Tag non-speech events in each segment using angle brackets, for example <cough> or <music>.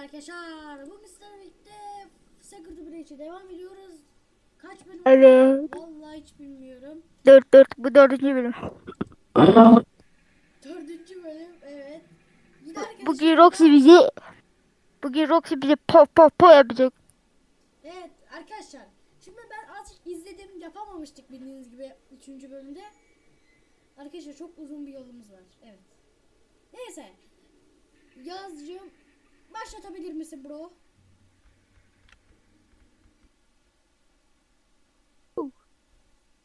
arkadaşlar. Bugün sizlerle birlikte Secret Breach'e devam ediyoruz. Kaç bölüm? Evet. Vallahi hiç bilmiyorum. Dört dört bu dördüncü bölüm. Dördüncü bölüm evet. Yine arkadaşlar. Bugün Roxy bizi Bugün Roxy bize po po po yapacak. Evet arkadaşlar. Şimdi ben azıcık izledim yapamamıştık bildiğiniz gibi 3. bölümde. Arkadaşlar çok uzun bir yolumuz var. Evet. Neyse. Yazcığım başlatabilir misin bro?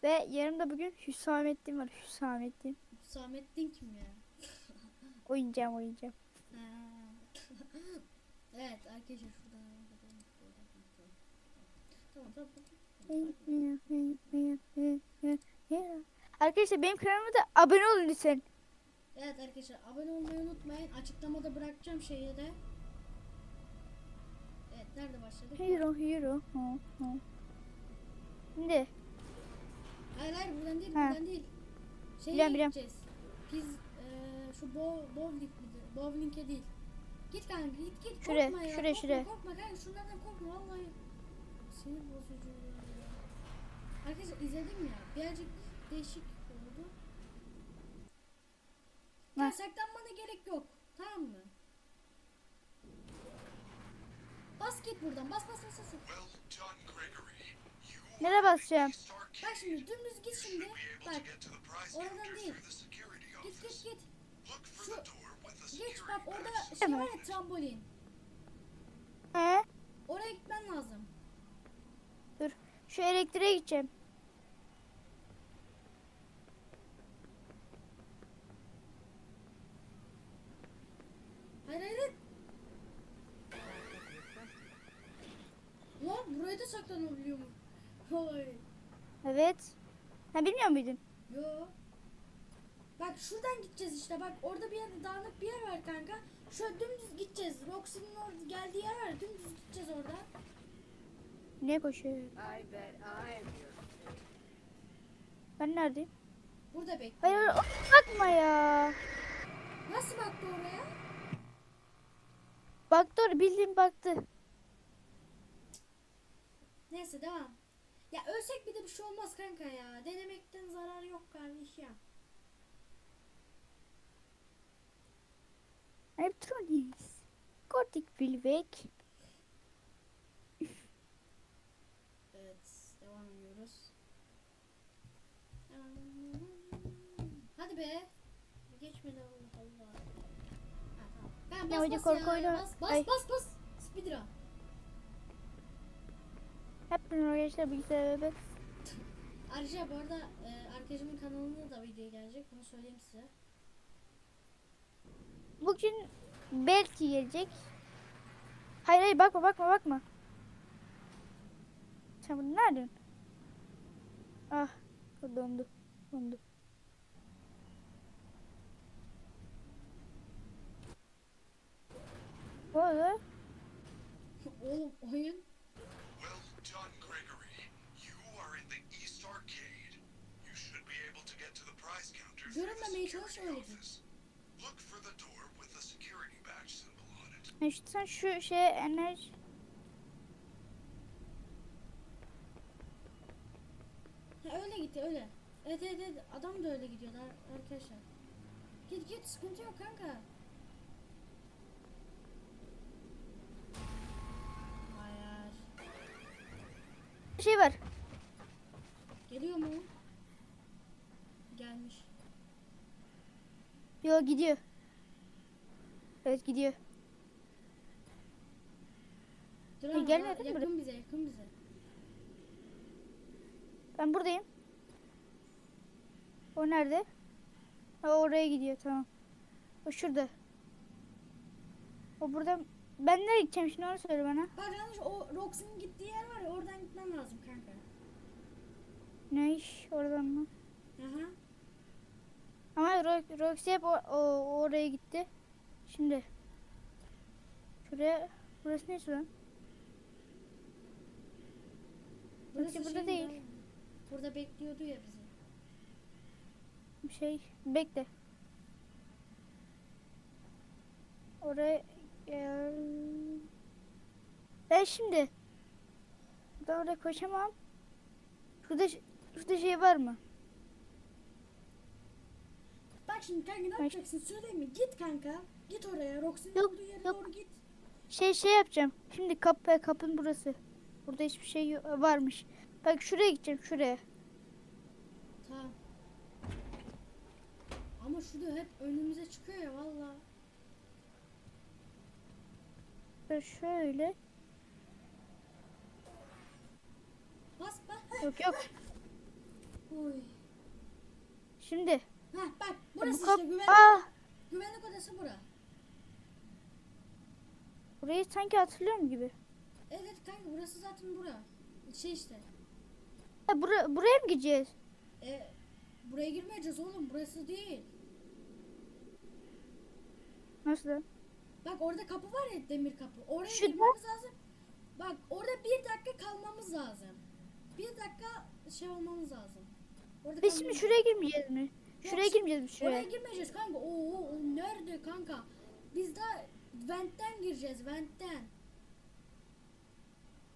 Ve yanımda bugün Hüsamettin var. Hüsamettin. Hüsamettin kim ya? Oyuncağım oyuncağım. <laughs> Evet arkadaşlar şurada. Tamam tamam. Arkadaşlar benim kanalıma da abone olun lütfen. Evet arkadaşlar abone olmayı unutmayın. Açıklamada bırakacağım şeye de. Nerede başladık? Hero hero. Hı, hı. Şimdi Hayır hayır buradan değil Ha. buradan değil. Şeye Biliyorum, biliyorum. gideceğiz. Biz eee, şu bo bowling midir? Bowling'e değil. Git kanka git git Şuraya, korkma ya. şuraya, korkma, şuraya. Korkma kanka şunlardan korkma vallahi. Sinir bozucu. ya. Arkadaşlar izledim ya. Birazcık değişik oldu. Ne? Ya saklanmana gerek yok. Tamam mı? Bas git buradan. Bas bas bas. bas. Nereye basacağım? Bak şimdi dümdüz git şimdi. Bak oradan değil. Git git git. Şu- Geç bak orada şey var ya trambolin. He? Oraya gitmen lazım. Dur. Şu elektriğe gideceğim. Hayır hayır. hayır. Lan buraya da saklanabiliyor mu? Hayır. Evet. Ha bilmiyor muydun? Yo. Bak şuradan gideceğiz işte. Bak orada bir yerde dağınık bir yer var kanka. Şöyle dümdüz gideceğiz. Roxy'nin orada geldiği yer var. Dümdüz gideceğiz orada. Ne koşuyor? Ben neredeyim? Burada bekle. Hayır, hayır bakma ya. Nasıl baktı oraya? Baktı oraya bildiğin baktı. Neyse devam. Ya ölsek bir de bir şey olmaz kanka ya. Denemekten zarar yok kardeş ya. Electronics. Kortik Bilvek. Evet, devam ediyoruz. Hadi be. Geçmedi Allah Allah. Ha, tamam. Ben Ya bas hadi bas ya. Bas bas bas bas. Speedrun. Hepiniz arkadaşlar bilgisayar bebek. Ayrıca bu arada e, arkadaşımın kanalına da video gelecek. Bunu söyleyeyim size. Bugün belki gelecek. Hayır hayır bakma bakma bakma. Sen bunu nereden? Ah dondu. Dondu. Ne oldu? <laughs> Oğlum oyun. İt. Ha, işte sen şu şey enerji... Ha, öyle gitti öyle. Evet evet evet. Adam da öyle gidiyordu ar- arkadaşlar. Git git sıkıntı yok kanka. Hayır. şey var. Geliyor mu? Gelmiş. Yo gidiyor. Evet gidiyor. Dur ama mi yakın bize yakın bize. Ben buradayım. O nerede? Ha, oraya gidiyor tamam. O şurada. O burada. Ben nereye gideceğim şimdi onu söyle bana. Bak yanlış o Roxy'nin gittiği yer var ya oradan gitmen lazım kanka. Ne iş oradan mı? Aha. Ama Ro- Roxy hep o, o- oraya gitti. Şimdi. Şuraya. Burası ne lan? Roxy burada şeyin değil. daha- Burada bekliyordu ya bizi. Bir şey. Bekle. Oraya gel. şimdi buradan oraya koşamam. Şurada, şurada şey var mı? Bak şimdi kanka ne Bak. yapacaksın söyleyeyim mi? Git kanka. Git oraya. Roxy'nin Yok, olduğu yere yok. doğru git. Şey şey yapacağım. Şimdi kapı kapın burası. Burada hiçbir şey yo- varmış. Bak şuraya gideceğim şuraya. Tamam. Ama şurada hep önümüze çıkıyor ya valla. Böyle Şöyle. Bas bas. Yok yok. Oy. Şimdi. Bak Bu burası kap işte güvenlik, Aa, güvenlik odası bura. burayı sanki hatırlıyorum gibi. Evet kanka burası zaten bura. Şey işte. Ha, bura, buraya mı gideceğiz? E, buraya girmeyeceğiz oğlum burası değil. Nasıl? Bak orada kapı var ya demir kapı. Oraya Şurada. girmemiz lazım. Bak orada bir dakika kalmamız lazım. Bir dakika şey olmamız lazım. Orada Biz şimdi şuraya girmeyeceğiz mi? Şuraya girmeyeceğiz Oraya şuraya? girmeyeceğiz kanka. Oo, o nerede kanka? Biz de ventten gireceğiz ventten.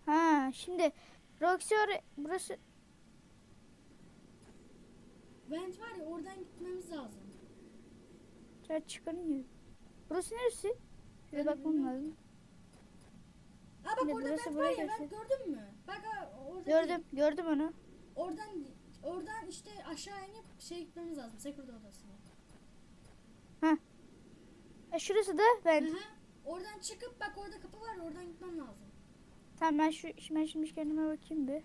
Ha şimdi Roxy oraya, burası Vent var ya oradan gitmemiz lazım. Şöyle çıkarın Burası neresi? Şuraya Ben bakmam bilmiyorum. lazım. Aa bak Yine orada burası vent buraya var ya vent gördün mü? Bak ha, orada Gördüm, gördüm onu. Oradan oradan işte aşağı inip şey gitmemiz lazım. Security odasına. Ha, şurası da ben. Hı hı. Oradan çıkıp bak orada kapı var oradan gitmem lazım. Tamam ben şu ben şimdi kendime bakayım bir.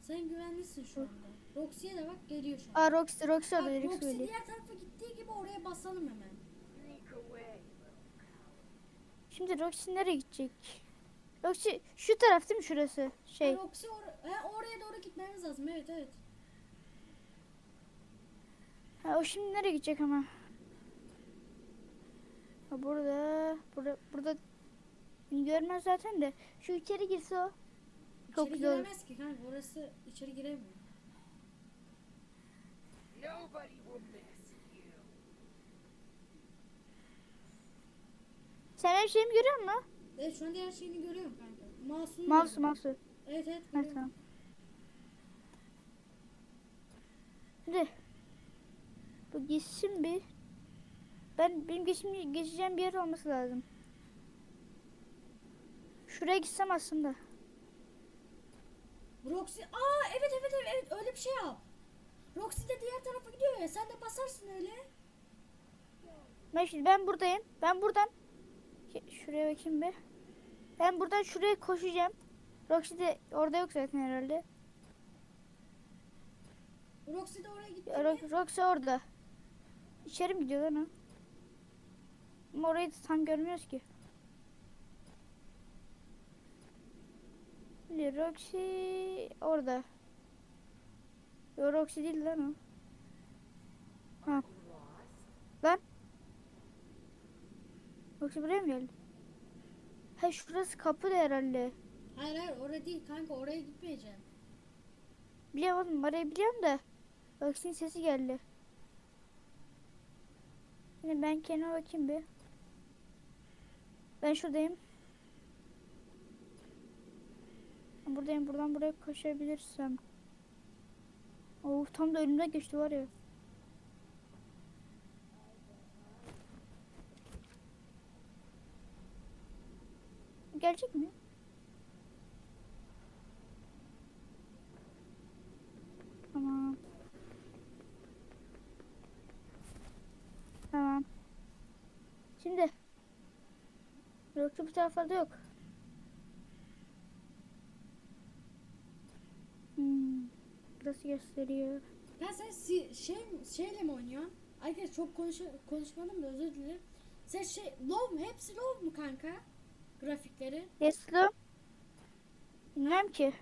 Sen güvenlisin şu anda. Roxy'ye de bak geliyor şu an. Aa Roxy, Roxy orada Roxy söyleyeyim. diğer tarafa gittiği gibi oraya basalım hemen. Şimdi Roxy nereye gidecek? Roxy şu taraf değil mi şurası? Şey. Roxy or- he, oraya doğru gitmemiz lazım. Evet evet. Ha, o şimdi nereye gidecek ama? Ha, burada, burada, burada görmez zaten de. Şu içeri girse o. Çok içeri güzel giremez ki kanka. Orası içeri giremiyor. Nobody will miss you. Sen her şeyimi görüyor musun? Evet şu anda her şeyini görüyorum kanka. Masum. Mouse, mouse. Evet evet görüyorum. tamam. Şimdi bu gitsin bir. Ben benim geçim, geçeceğim bir yer olması lazım. Şuraya gitsem aslında. Roxy. Aa evet evet evet evet öyle bir şey yap. Roxy de diğer tarafa gidiyor ya. Sen de basarsın öyle. Ben şimdi ben buradayım. Ben buradan şuraya bakayım bir. Ben buradan şuraya koşacağım. Roxy de orada yok zaten herhalde. Roxy de oraya gitti. Ro- Roxy orada. İçeri mi gidiyor lan o? Ama orayı da tam görmüyoruz ki. Roxy orada. Yo, Roxy değil lan o. Ha. Lan. Roxy buraya mı geldi? Ha şurası kapı da herhalde. Hayır hayır oraya değil kanka oraya gitmeyeceksin. Biliyorum oğlum orayı biliyorum da. Roxy'nin sesi geldi. Şimdi ben kendime bakayım bir. Ben şuradayım. Buradayım. Buradan buraya koşabilirsem. Of tam da önümden geçti var ya. Gelecek mi? Tamam. Tamam. Şimdi. Yoksa bu taraflarda yok. Hmm. Burası gösteriyor. Ya sen si- şey şeyle mi oynuyorsun? Arkadaş çok konuş konuşmadım da özür dilerim. Sen şey low mu? Hepsi low mu kanka? Grafikleri. Yeslo. Bilmem ki.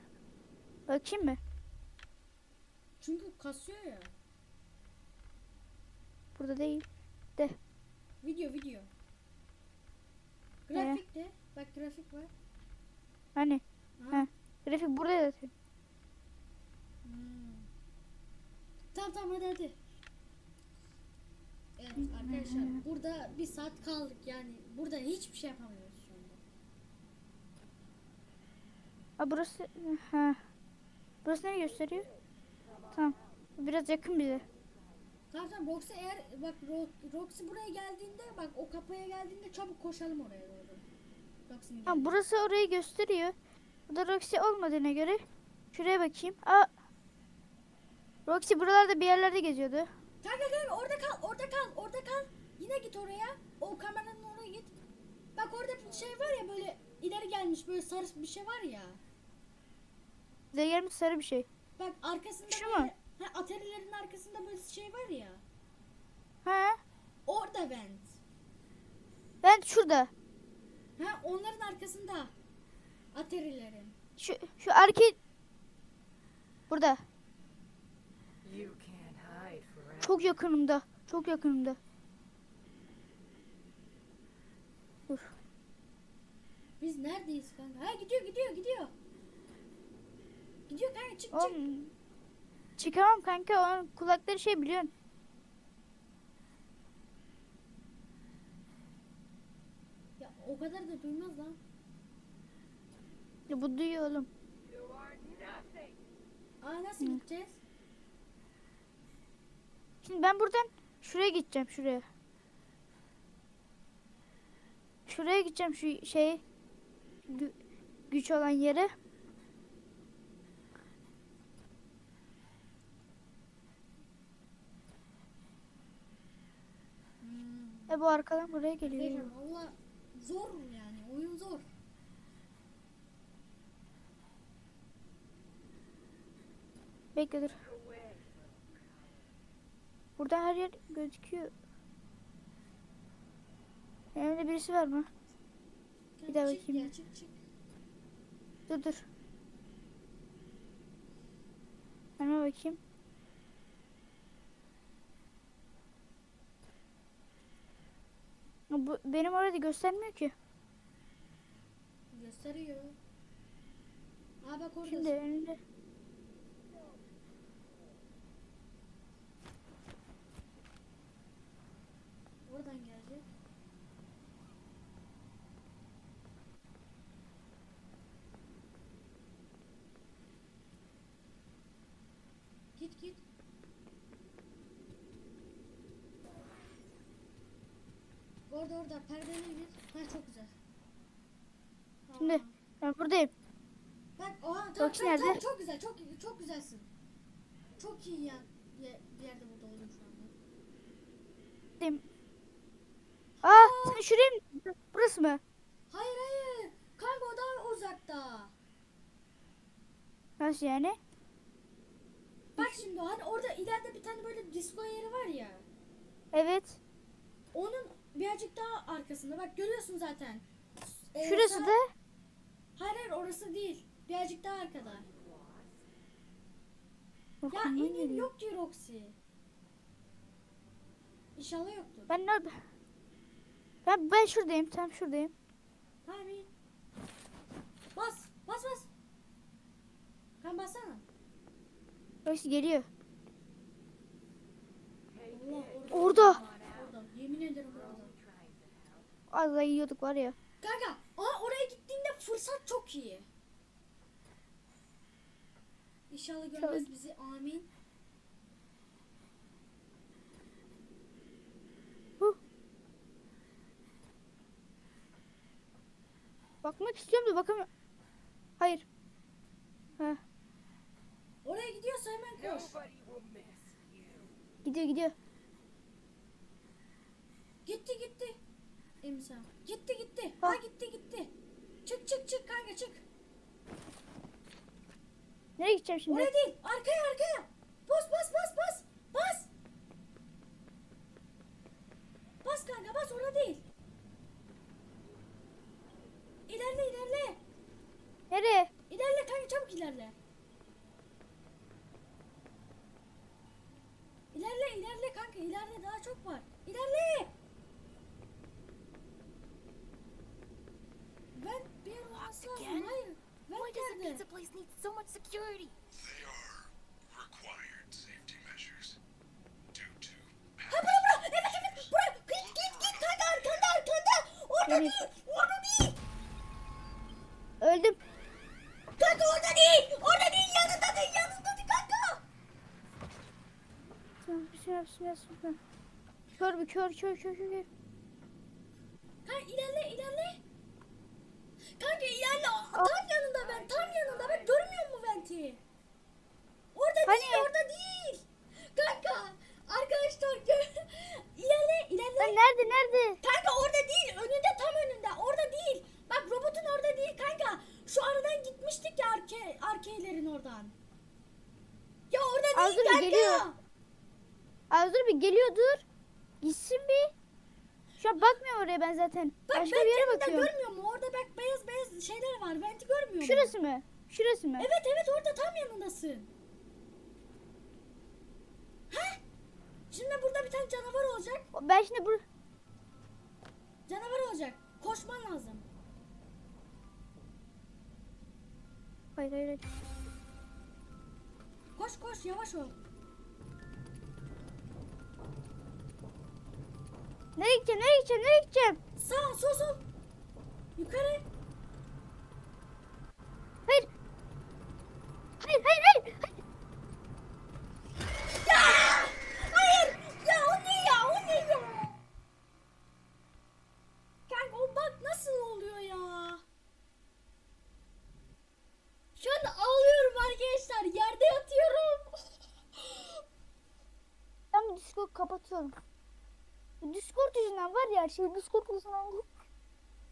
Bakayım mı? Çünkü kasıyor ya. Burada değil. Video video. Grafik de. Bak grafik var. Hani? Ha. Ha. Grafik burada zaten. Hmm. Tamam tamam hadi hadi. Evet arkadaşlar burada bir saat kaldık yani burada hiçbir şey yapamıyoruz şu anda. Ha burası ha. Burası ne gösteriyor? Tamam. Biraz yakın bize. Tamam tamam Roxy eğer bak Ro- Roxy buraya geldiğinde bak o kapıya geldiğinde çabuk koşalım oraya doğru. Roxy'nin Ha burası orayı gösteriyor. Burada Roxy olmadığına göre şuraya bakayım. Aa. Roxy buralarda bir yerlerde geziyordu. Kanka kanka orada kal orada kal orada kal. Yine git oraya. O kameranın oraya git. Bak orada bir şey var ya böyle ileri gelmiş böyle sarı bir şey var ya. Gelmiş sarı bir şey. Bak arkasında Şu böyle mu? ha, atarilerin arkasında böyle şey var ya. Ha? Orada vent. Ben şurada. Ha onların arkasında. Atarilerin. Şu şu arcade burada. You can't hide forever. Çok yakınımda. Çok yakınımda. Dur. Biz neredeyiz kanka? Ha gidiyor gidiyor gidiyor. Gidiyor kanka çık çık. Oğlum, çıkamam kanka. Onun kulakları şey biliyorsun. Ya o kadar da duymaz lan. Ya bu duyuyor oğlum. Aa nasıl Hı. gideceğiz? Şimdi ben buradan şuraya gideceğim şuraya. Şuraya gideceğim şu şey gü- güç olan yere. Hmm. E bu arkadan buraya geliyor. Valla zor yani oyun zor. Bekle dur. Burada her yer gözüküyor. Önümde birisi var mı? Bir daha çık bakayım. ya çık çık. Dur dur. Önüme bakayım. Ya Bu benim orada göstermiyor ki. Gösteriyor. Aa bak orada. Şimdi önünde. Oradan gelecek. Git git. Orada orada perdene gir. Ha çok güzel. Şimdi ben buradayım. Bak oha tamam, Roxy tamam, nerede? çok güzel çok çok güzelsin. Çok iyi ya, bir yerde burada oldum şu anda. buradayım. Aa sen şuraya mı? Burası mı? Hayır hayır. Kanka o daha uzakta. Nasıl yani? Bak şimdi hani orada ileride bir tane böyle disco yeri var ya. Evet. Onun birazcık daha arkasında. Bak görüyorsun zaten. Ee, Şurası da. Hayır hayır orası değil. Birazcık daha arkada. Ya Arkamdan in in geliyor. yok ki Roxy. İnşallah yoktur. Ben nerede? Ben ben şuradayım. Tam şuradayım. Tamam in. Bas bas bas. Kan bassana. Roxy geliyor. Allah. Orada. Orada. Yemin ederim orada. Az daha yiyorduk var ya. Kanka aa oraya gittiğinde fırsat çok iyi. İnşallah görmez bizi. Amin. Huh. Bakmak istiyorum da bakamıyorum. Hayır. Ha, Oraya gidiyorsa hemen koş. Gidiyor gidiyor. Gitti gitti. Emsa. Gitti gitti. Ha Ah. gitti gitti. Çık çık çık kanka çık. Nereye gideceğim şimdi? Oraya değil. Arkaya arkaya. Bas bas bas bas. Bas. Bas kanka bas orada değil. İlerle ilerle. Nereye? İlerle kanka çabuk ilerle. İlerle ilerle kanka ilerle daha çok var. İlerle. Ben bir yer olması lazım. again? Hayır. Ben Why does a nerede? pizza place need so much security? They are required safety measures due to Ha bura bura. Evet evet. Bura. Git git git kanka arkanda arkanda. Orada Evet. değil. Orada değil. Öldüm. Kanka Hı. Kör bir kör kör kör kör. Kanka ilerle ilerle. Kanka ilerle. Tam yanında ben tam yanında ben görmüyor mu Venti? Orada Hani? değil orada değil. Kanka arkadaşlar gör. ilerle ilerle. Lan nerede nerede? Kanka orada değil önünde tam önünde orada değil. Bak robotun orada değil kanka. Şu aradan gitmiştik ya arke, arkeylerin oradan. Ya orada Az değil dur, kanka. geliyor. Az dur bir geliyor dur. Gitsin bir. Şu an bakmıyorum oraya ben zaten. Bak Başka ben bir yere yanında bakıyorum. görmüyor mu? Orada bak beyaz beyaz şeyler var. Venti görmüyor mu? Şurası mı? Şurası mı? Evet evet orada tam yanındasın. Heh. Tane canavar olacak. Ben şimdi bu Canavar olacak. Koşman lazım. Hayır hayır. hayır. Koş koş yavaş ol. Nereye gideceğim? Nereye gideceğim? Nereye gideceğim? Sağ sol sol. Yukarı. Hayır. Hayır hayır hayır. hayır. Ya! Hayır! Ya o ne ya? O ne ya? Kanka o bak nasıl oluyor ya? Şu an ağlıyorum arkadaşlar. Yerde yatıyorum. Ben bu Discord kapatıyorum. Bu Discord yüzünden var ya şey Discord yüzünden.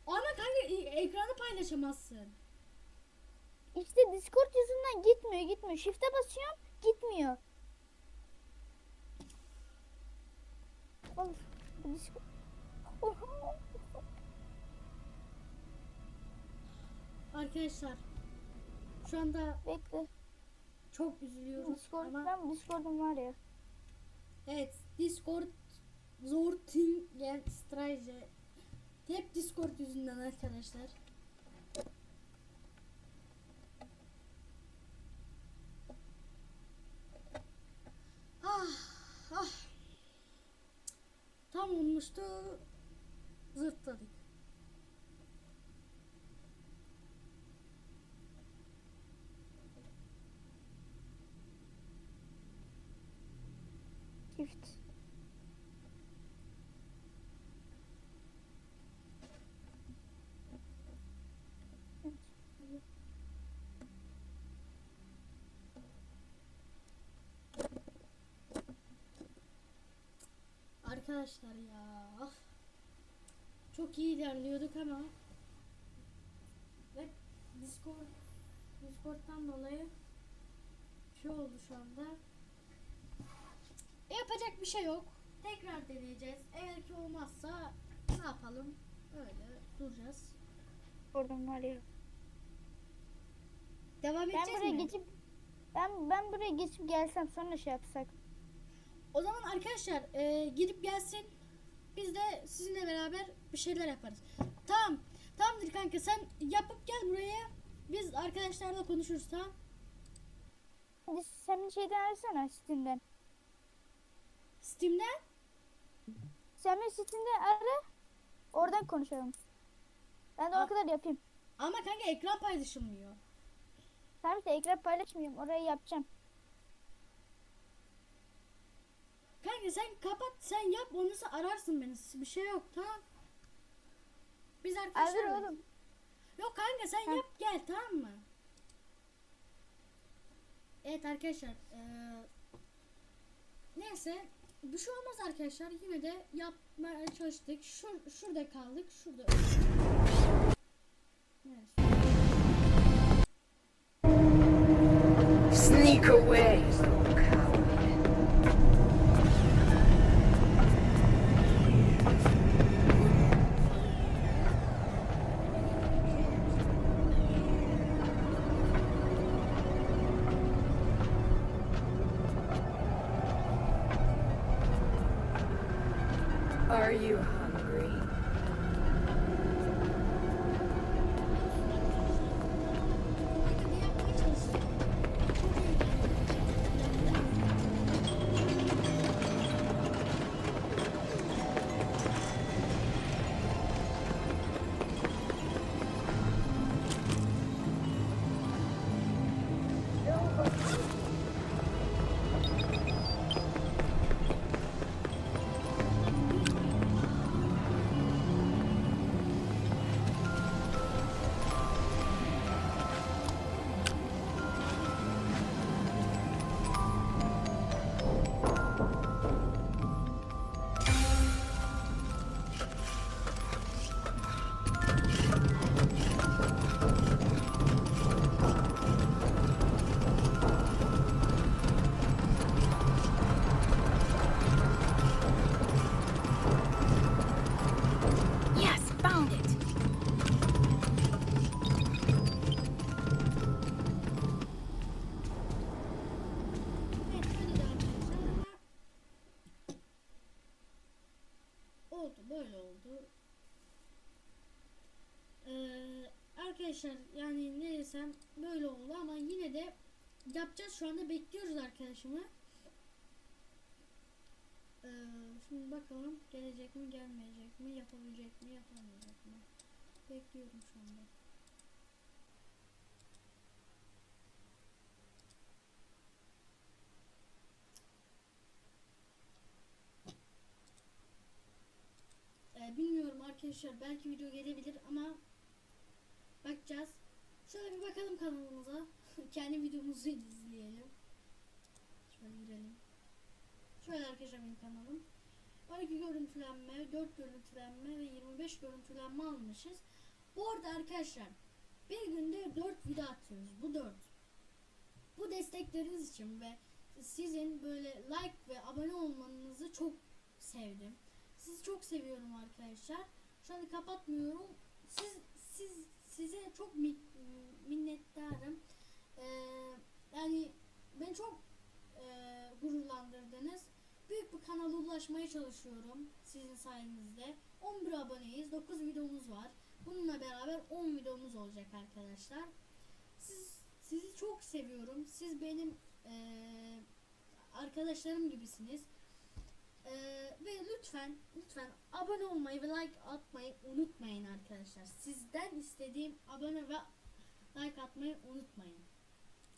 Ama kanka ekranı paylaşamazsın. İşte Discord yüzünden gitmiyor gitmiyor. Shift'e basıyorum gitmiyor. Discord... Arkadaşlar şu anda Bekle. çok üzülüyoruz Discord, ama Discord'um var ya. evet Discord Zortingen Straje hep Discord yüzünden arkadaşlar. Ah ah tam olmuştu zırtladık. Shift. Arkadaşlar ya. Çok iyi ilerliyorduk ama ve Discord Discord'dan dolayı şey oldu şu anda. Yapacak bir şey yok. Tekrar deneyeceğiz. Eğer ki olmazsa ne yapalım? Öyle duracağız. Discord'um var ya. Devam Ben edeceğiz buraya mi? geçip ben ben buraya geçip gelsem sonra şey yapsak. O zaman arkadaşlar e, gidip gelsin. Biz de sizinle beraber bir şeyler yaparız. Tamam. Tamamdır kanka sen yapıp gel buraya. Biz arkadaşlarla konuşuruz tamam. Hadi sen bir şeyden arasana Steam'den. Steam'den Sen bir Steam'den ara. Oradan konuşalım. Ben de o kadar yapayım. ama kanka ekran paylaşılmıyor. Tamam işte ekran paylaşmıyorum. Orayı yapacağım. Kanka sen kapat sen yap onu ararsın beni. Bir şey yok tamam. Biz arkadaşlar. oğlum. Yok kanka sen Heh. yap gel tamam mı? Evet arkadaşlar. eee, neyse bir şey olmaz arkadaşlar. Yine de yapmaya çalıştık. Şur, şurada kaldık. Şurada. Sneak away, arkadaşlar yani ne desem böyle oldu ama yine de yapacağız şu anda bekliyoruz arkadaşımı. Ee, şimdi bakalım gelecek mi gelmeyecek mi yapabilecek mi yapamayacak mı bekliyorum şu anda. Ee, bilmiyorum arkadaşlar belki video gelebilir ama bakacağız. Şöyle bir bakalım kanalımıza. <laughs> Kendi videomuzu izleyelim. Şöyle girelim. Şöyle arkadaşlar benim kanalım. 12 görüntülenme, 4 görüntülenme ve 25 görüntülenme almışız. Bu arada arkadaşlar bir günde 4 video atıyoruz. Bu 4. Bu destekleriniz için ve sizin böyle like ve abone olmanızı çok sevdim. Sizi çok seviyorum arkadaşlar. Şu anda kapatmıyorum. Siz siz size çok mi- minnettarım. Ee, yani beni çok e, gururlandırdınız. Büyük bir kanala ulaşmaya çalışıyorum sizin sayenizde. 11 aboneyiz. 9 videomuz var. Bununla beraber 10 videomuz olacak arkadaşlar. Siz sizi çok seviyorum. Siz benim e, arkadaşlarım gibisiniz. Ee, ve lütfen lütfen abone olmayı ve like atmayı unutmayın arkadaşlar. Sizden istediğim abone ve like atmayı unutmayın.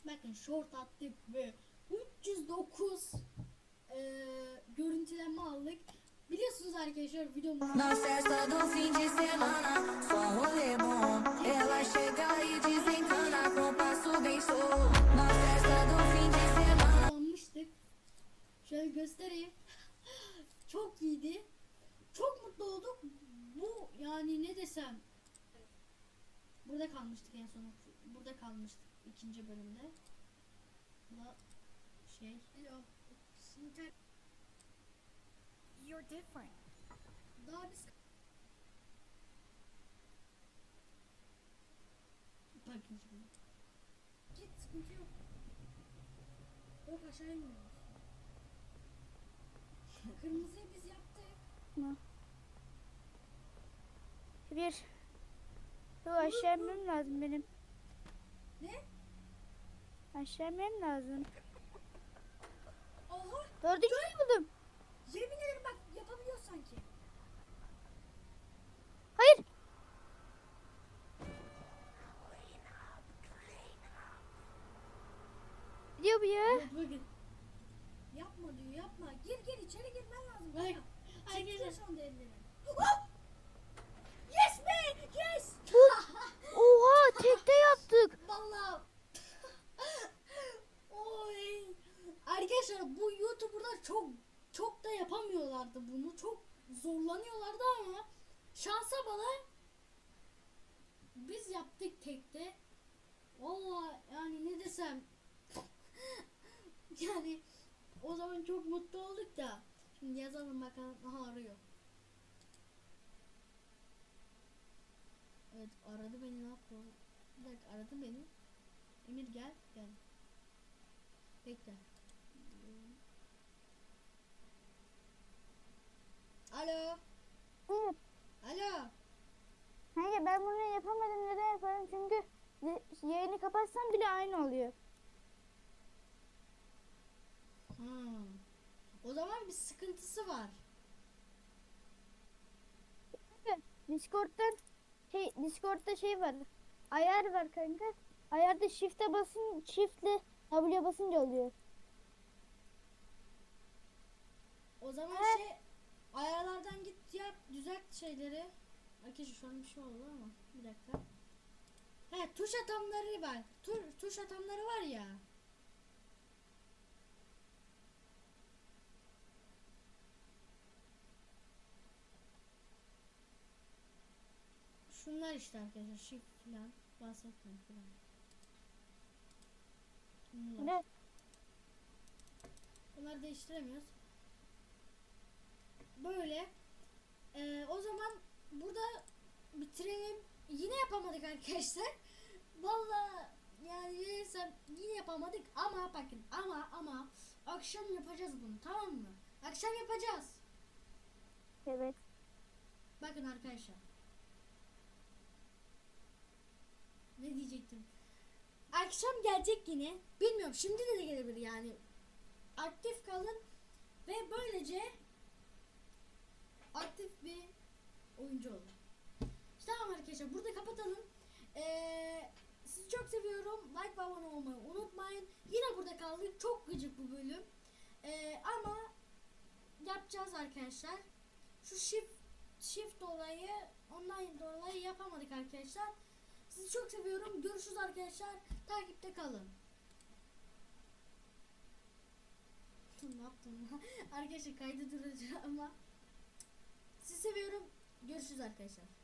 Bakın short attık ve 309 ee, görüntüleme aldık. Biliyorsunuz arkadaşlar videomuz e kullanmıştık. Şöyle göstereyim. Çok iyiydi. Çok mutlu olduk. Bu yani ne desem. Burada kalmıştık en son. Burada kalmıştık ikinci bölümde. Da şey. You're different. Daha biz Bakın şimdi. Git sıkıntı yok. Yok aşağı inmiyoruz. Kırmızıyı biz yaptık. Bir. Yo aşağı inmem lazım benim. Ne? Aşağı inmem lazım. Oha! Dördüncü buldum. Yemin ederim bak yapabiliyor sanki. Hayır. Ne diyor bu ya? Bakın. Yapma diyor yapma. Gir gir içeri girmen lazım. Bak. Çekiyor şu anda elleri. Hop! Yes be! Yes! Oha tekte yaptık. Vallahi. <laughs> Oy. Arkadaşlar bu YouTuber'lar çok çok da yapamıyorlardı bunu. Çok zorlanıyorlardı ama şansa bala biz yaptık tekte. Vallahi yani ne desem <laughs> yani o zaman çok mutlu olduk da şimdi yazalım bakalım aha arıyor. Evet aradı beni ne yapıyor? Dakika aradı beni. Emir gel gel. Bekle. Alo. Hı. Alo. Hayır ben bunu yapamadım. Neden yaparım? Çünkü yayını kapatsam bile aynı oluyor. Hmm. O zaman bir sıkıntısı var. Discord'dan şey Discord'da şey var. Ayar var kanka. Ayarda shift'e basın shift'le W basınca oluyor. O zaman Evet. şey ayarlardan git yap düzelt şeyleri. Arkadaşlar şu an bir şey oldu ama bir dakika. He tuş atamları var. Tu, tuş atamları var ya. Şunlar işte arkadaşlar shift falan bahsetmiyorum. Bunlar. Ne? Bunları değiştiremiyoruz. Böyle. Ee, o zaman burada bitirelim. Yine yapamadık arkadaşlar. Vallahi yani neyse yine yapamadık ama bakın ama ama akşam yapacağız bunu tamam mı? Akşam yapacağız. Evet. Bakın arkadaşlar. Akşam gelecek yine. Bilmiyorum şimdi de, gelebilir yani. Aktif kalın ve böylece aktif bir oyuncu olun. İşte tamam arkadaşlar burada kapatalım. Ee, sizi çok seviyorum. Like ve abone olmayı unutmayın. Yine burada kaldık. Çok gıcık bu bölüm. Ee, ama yapacağız arkadaşlar. Şu shift shift olayı ondan dolayı yapamadık arkadaşlar. Sizi çok seviyorum. Görüşürüz arkadaşlar. Takipte kalın. ne yaptım? <laughs> arkadaşlar kaydı duracağım ama sizi seviyorum. Görüşürüz arkadaşlar.